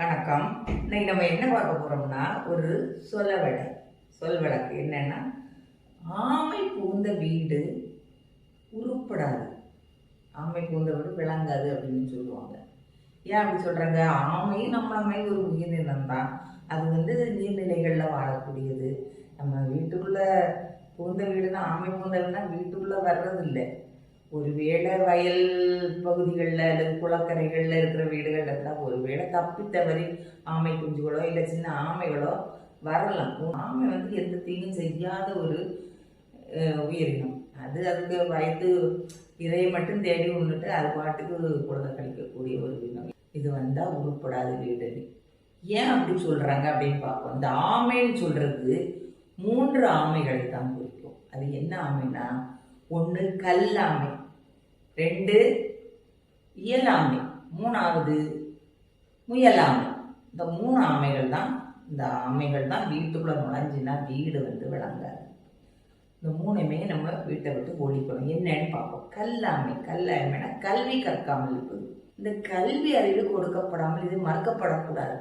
வணக்கம். இன்னைக்கு நம்ம என்ன பார்க்க போறோம்னா ஒரு சொலவடை. சொல் வழக்கு என்னன்னா ஆமை பூந்த வீடு உருப்படாது. ஆமை பூந்த வீடு விளங்காது அப்படின்னு சொல்லுவாங்க. ஏன் அப்படி சொல்றாங்க? ஆமை நம்மள மாதிரி ஒரு உயிரினம் தான் அது வந்து நீர்நிலைகளில் வாழக்கூடியது. நம்ம வீட்டுக்குள்ள பூந்த வீடுனா ஆமை பூந்த வீடுனா வீட்டுக்குள்ள வர்றதில்லை. ஒருவேளை வயல் பகுதிகளில் அல்லது குளக்கரைகளில் இருக்கிற வீடுகள் இருந்தால் ஒருவேளை தப்பி தவறி ஆமை குஞ்சுகளோ இல்லை சின்ன ஆமைகளோ வரலாம். ஆமை வந்து எந்த தீங்கும் செய்யாத ஒரு உயிரினம். அது அதுக்கு வயது இதை மட்டும் தேடி உண்டுட்டு அது பாட்டுக்கு குழந்தை கழிக்கக்கூடிய ஒரு இனம் இது வந்தால் உருப்படாத வீடு ஏன் அப்படி சொல்கிறாங்க அப்படின்னு பார்ப்போம். இந்த ஆமைன்னு சொல்கிறது மூன்று ஆமைகளை தான் குறிக்கும். அது என்ன ஆமைனா ஒன்று கல் ஆமை ரெண்டு இயலாமை. மூணாவது முயலாமை. இந்த மூணு ஆமைகள் தான் இந்த ஆமைகள் தான் வீட்டுக்குள்ளே நுழைஞ்சுன்னா வீடு வந்து விளங்காது. இந்த மூணுமே நம்ம வீட்டை விட்டு ஓடிக்கணும் என்னன்னு பார்ப்போம். கல்லாமை. கல்லாமைனா கல்வி கற்காமல் இருப்பது. இந்த கல்வி அறிவு கொடுக்கப்படாமல் இது மறக்கப்படக்கூடாது.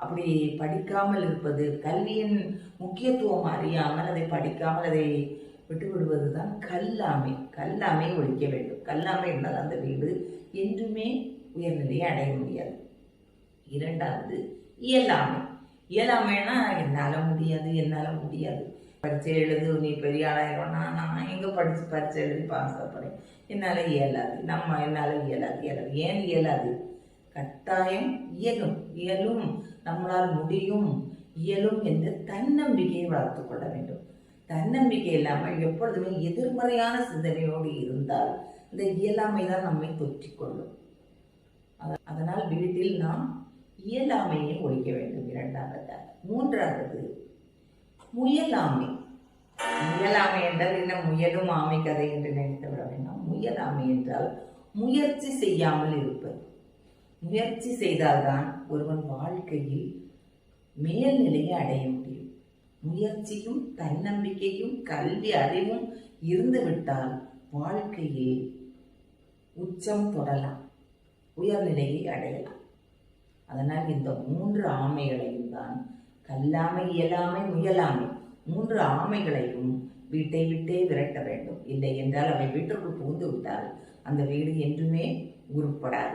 அப்படி படிக்காமல் இருப்பது கல்வியின் முக்கியத்துவம் அறியாமல் அதை படிக்காமல் அதை விட்டு விடுவது தான் கல்லாமை. கல்லாமை ஒழிக்க வேண்டும். கல்லாமை இருந்தால் அந்த வீடு என்றுமே உயர்நிலையை அடைய முடியாது. இரண்டாவது இயலாமை. இயலாமைன்னா என்னால் முடியாது என்னால் முடியாது. பரீட்சை எழுது நீ பெரிய ஆளாயிரம்னா நான் எங்கே படித்து பரீட்சை எழுதி பாஸ் ஆகிறேன் என்னால் இயலாது. நம்ம என்னால் இயலாது. இயலாது. ஏன் இயலாது? கட்டாயம் இயலும். இயலும். நம்மளால் முடியும். இயலும் என்று தன்னம்பிக்கையை வளர்த்து கொள்ள வேண்டும். தன்னம்பிக்கை இல்லாமல் எப்பொழுதுமே எதிர்மறையான சிந்தனையோடு இருந்தால் இந்த இயலாமை தான் நம்மை தொற்றிக்கொள்ளும். அத- அதனால் வீட்டில் நாம் இயலாமையை ஒழிக்க வேண்டும். இரண்டாவதாக மூன்றாவது முயலாமை. முயலாமை என்றால் என்ன? முயலும் ஆமை கதை என்று நினைத்து விட வேண்டாம். முயலாமை என்றால் முயற்சி செய்யாமல் இருப்பது. முயற்சி செய்தால்தான் ஒருவன் வாழ்க்கையில் மேல்நிலையை அடைய முடியும். முயற்சியும் தன்னம்பிக்கையும் கல்வி அறிவும் இருந்துவிட்டால் வாழ்க்கையில் உச்சம் தொடலாம் உயர்நிலையை அடையலாம். அதனால் இந்த மூன்று ஆமைகளையும் தான் கல்லாமை இயலாமை முயலாமை மூன்று ஆமைகளையும் வீட்டை விட்டே விரட்ட வேண்டும். இல்லை என்றால் அவை வீட்டிற்குள் புகுந்து விட்டால் அந்த வீடு என்றுமே உருப்படாது.